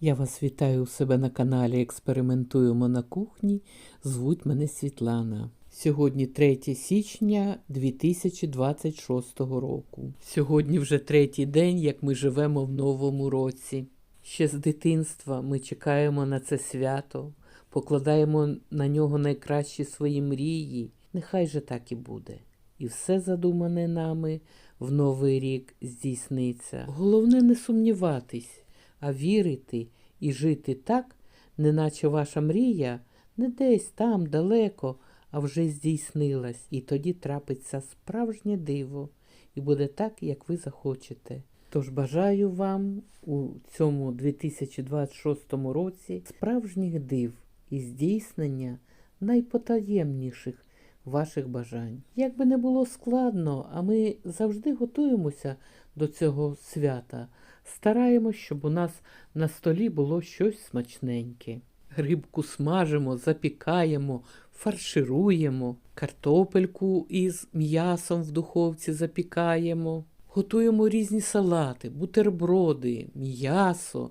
Я вас вітаю у себе на каналі Експериментуємо на кухні. Звуть мене Світлана. Сьогодні 3 січня 2026 року. Сьогодні вже третій день, як ми живемо в новому році. Ще з дитинства ми чекаємо на це свято, покладаємо на нього найкращі свої мрії. Нехай же так і буде. І все задумане нами в новий рік здійсниться. Головне не сумніватись, а вірити і жити так, неначе ваша мрія не десь там далеко, а вже здійснилась. І тоді трапиться справжнє диво, і буде так, як ви захочете. Тож бажаю вам у цьому 2026 році справжніх див і здійснення найпотаємніших ваших бажань. Як би не було складно, а ми завжди готуємося до цього свята, стараємось, щоб у нас на столі було щось смачненьке. Рибку смажимо, запікаємо, фаршируємо, картопельку із м'ясом в духовці запікаємо, готуємо різні салати, бутерброди, м'ясо.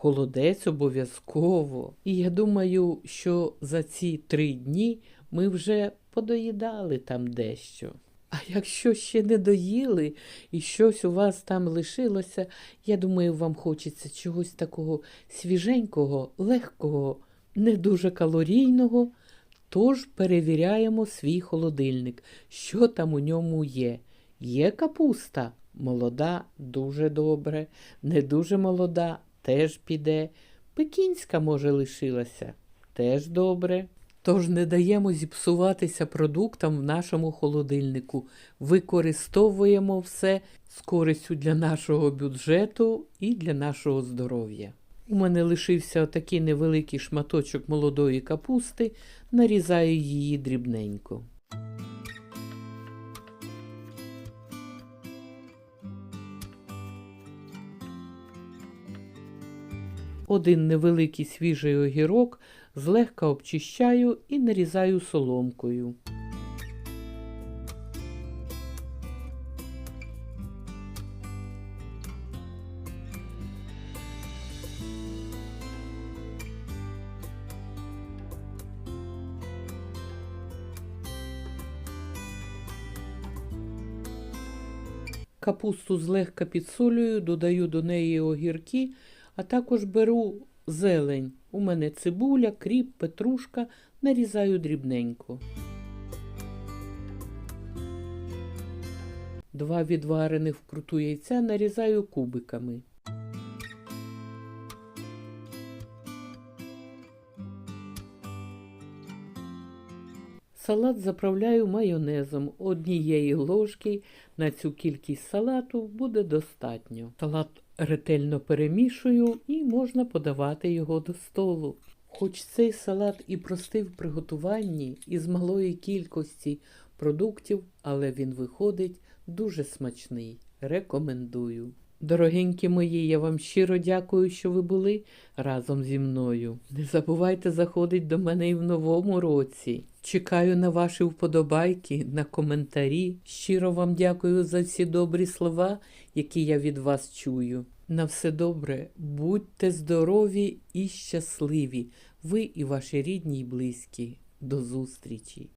Холодець обов'язково. І я думаю, що за ці три дні ми вже подоїдали там дещо. А якщо ще не доїли і щось у вас там лишилося, я думаю, вам хочеться чогось такого свіженького, легкого, не дуже калорійного. Тож перевіряємо свій холодильник, що там у ньому є. Є капуста, молода, дуже добре, не дуже молода, теж піде. Пекінська, може, лишилася, теж добре. Тож не даємо зіпсуватися продуктам в нашому холодильнику. Використовуємо все з користю для нашого бюджету і для нашого здоров'я. У мене лишився отакий невеликий шматочок молодої капусти, нарізаю її дрібненько. Один невеликий свіжий огірок злегка обчищаю і нарізаю соломкою. Капусту злегка підсолюю, додаю до неї огірки, а також беру зелень. У мене цибуля, кріп, петрушка, нарізаю дрібненько. Два відварених вкруту яйця нарізаю кубиками. Салат заправляю майонезом. Однієї ложки на цю кількість салату буде достатньо. Салат ретельно перемішую і можна подавати його до столу. Хоч цей салат і простий в приготуванні із малої кількості продуктів, але він виходить дуже смачний. Рекомендую. Дорогенькі мої, я вам щиро дякую, що ви були разом зі мною. Не забувайте заходити до мене і в новому році. Чекаю на ваші вподобайки, на коментарі. Щиро вам дякую за всі добрі слова, які я від вас чую. На все добре, будьте здорові і щасливі, ви і ваші рідні й близькі. До зустрічі!